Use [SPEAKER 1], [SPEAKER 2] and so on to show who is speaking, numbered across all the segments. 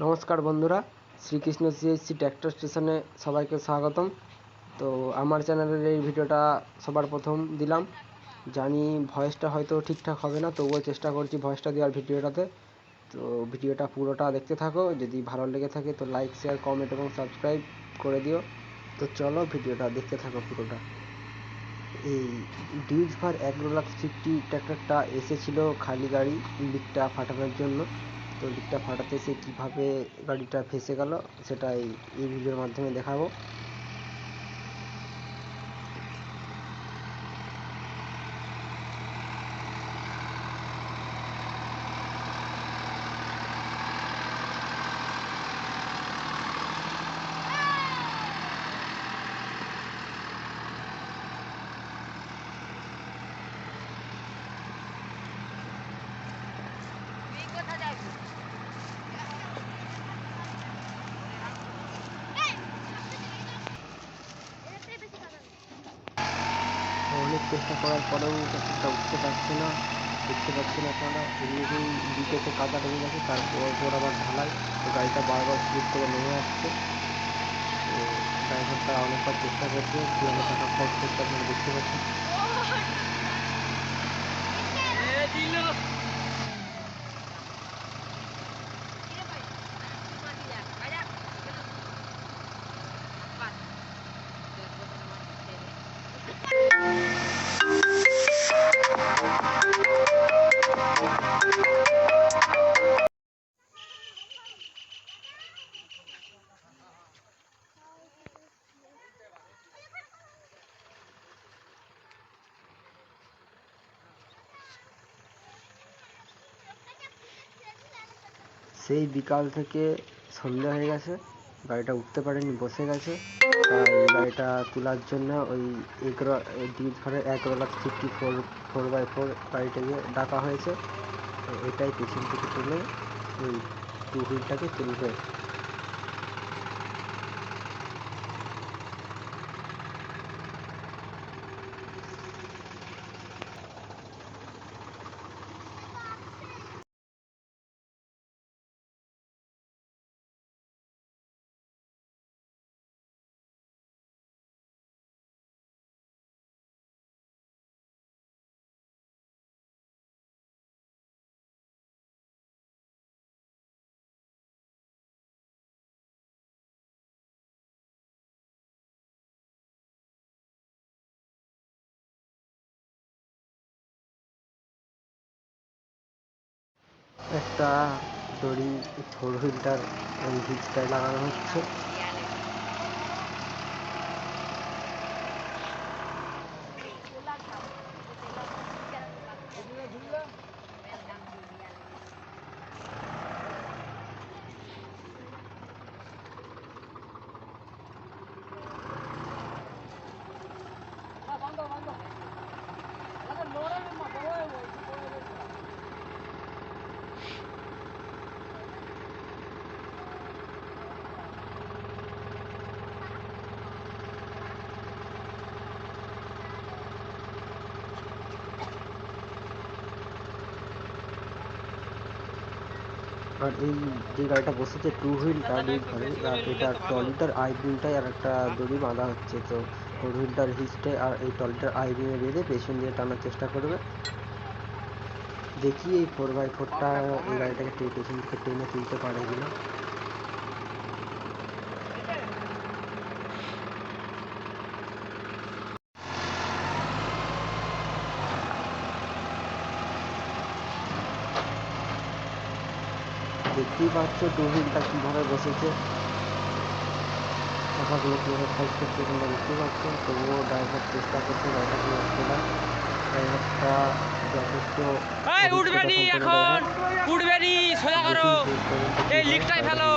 [SPEAKER 1] নমস্কার বন্ধুরা, Shrikrishna CSC tractor স্টেশনে সবাইকে স্বাগতম। তো আমার চ্যানেলের এই ভিডিওটা সবার প্রথম দিলাম। জানি ভয়েসটা হয়তো ঠিকঠাক হবে না, তবুও চেষ্টা করছি ভয়েসটা দেওয়ার ভিডিওটাতে। তো ভিডিওটা পুরোটা দেখতে থাকো, যদি ভালো লেগে থাকে তো লাইক শেয়ার কমেন্ট এবং সাবস্ক্রাইব করে দিও। তো চলো ভিডিওটা দেখতে থাকো পুরোটা। এই ডিউজ ফার এগারো লাখ ফিফটি ট্র্যাক্টরটা এসেছিল খালি গাড়ি লিকটা ফাটানোর জন্য। তো লিকটা ফাটাতে সে কীভাবে গাড়িটা ফেঁসে গেল সেটা এই এই ভিডিওর মাধ্যমে দেখাবো। চেষ্টা করার পরেও ট্র্যাক্টরটা উঠতে পারছে না, দেখতে পাচ্ছেন আপনারা। এমনিতেই লিকেতে কাদা লেগে গেছে, তারপর পর আবার ঢালাই, তো গাড়িটা বারবার স্লিপ করে নেমে আসছে। তো ড্রাইভারটা অনেকবার চেষ্টা করছে কীভাবে টাকা খরচ করতে আপনারা দেখতে পাচ্ছেন সেই বিকাল থেকে সন্ধ্যা হয়ে গেছে। গাড়িটা উঠতে পারেনি, বসে গেছে। আর গাড়িটা তোলার জন্য ওই এগরো ডিউজ এক এগারো lakh fifty four four by four গাড়িটাকে ডাকা হয়েছে। এটাই পেছন থেকে তুলে ওই টু হুইলটাকে তুলবে। একটা দড়ি ফোর হুইলটার লাগানো হচ্ছে। আর এই যে গাড়িটা বসেছে টু হুইলটা গাড়ি ঘরে আর এটা ট্রলিটার আই বিমটাই আর একটা দড়ি বাঁধা হচ্ছে। তো ফোর হুইলটার হিস্টে আর এই ট্রলিটার আই বিমে বেঁধে পেছন দিয়ে টানার চেষ্টা করবে। দেখি এই ফোর বাই ফোরটা এই গাড়িটাকে পেছন থেকে টেনে তুলতে পারে কিনা। দেখতেই পাচ্ছ টু হুইলটা কীভাবে বসেছে। চাকাগুলো কীভাবে সাইজ করছে তোমরা দেখতেই পাচ্ছ। তবুও ড্রাইভার চেষ্টা করছে গাড়িটাকে না ড্রাইভারটা যথেষ্ট
[SPEAKER 2] উঠবে নি এখন। উঠবে সোজা। করো। এই লিকটাই ফেলো।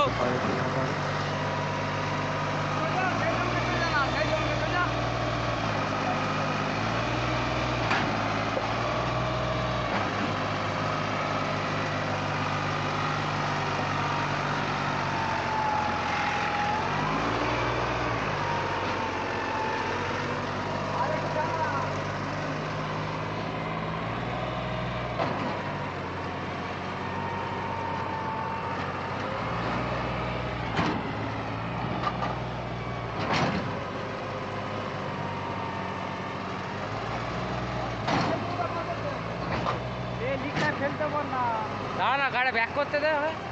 [SPEAKER 1] না না
[SPEAKER 2] গাড়ি ব্যাক করতে
[SPEAKER 3] দেওয়া হয়। হ্যাঁ।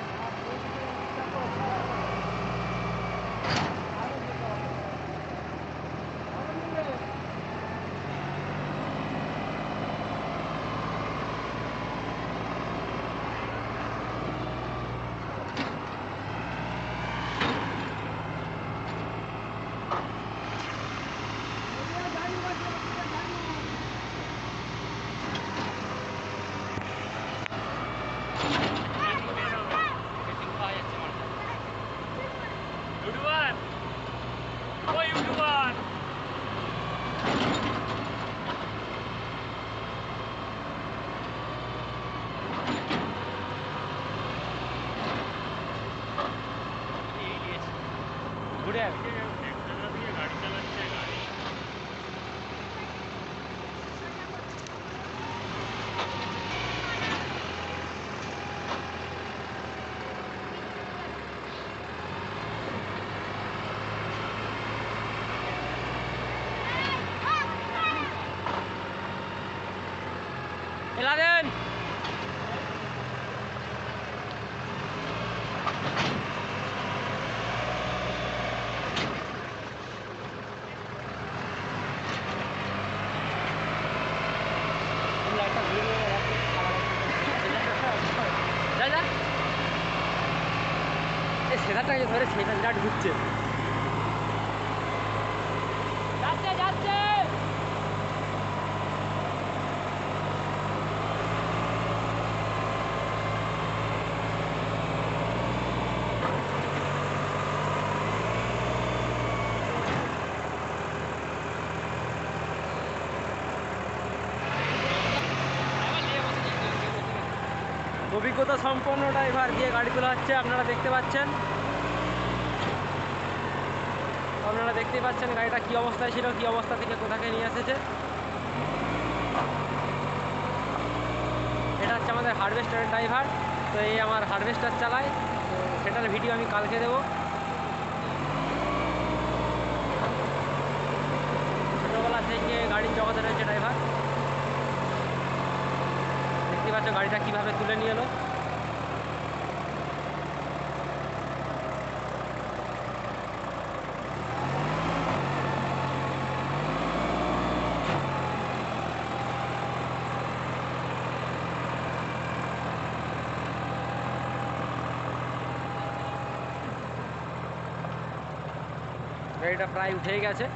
[SPEAKER 2] ঘুরে আয়।
[SPEAKER 3] গাড়ি চালাচ্ছে গাড়ি
[SPEAKER 2] এলা দেন যা যা এই সেদারটাকে ধরে সেটা বিরাট ঘুরছে অভিজ্ঞতা সম্পন্ন ড্রাইভার দিয়ে গাড়ি তোলা হচ্ছে, আপনারা দেখতে পাচ্ছেন। আপনারা দেখতেই পাচ্ছেন গাড়িটা কি অবস্থায় ছিল, কি অবস্থা থেকে কোথাকে নিয়ে এসেছে। এটা হচ্ছে আমাদের হারভেস্টারের ড্রাইভার, তো এই আমার হারভেস্টার চালায় সেটার ভিডিও আমি কালকে দেবো। ছোটোবেলা থেকে গাড়ির জগতে রয়েছে ড্রাইভার। পাচ্ছ গাড়িটা কীভাবে তুলে নিয়ে এলো? গাড়িটা প্রায় উঠেই গেছে।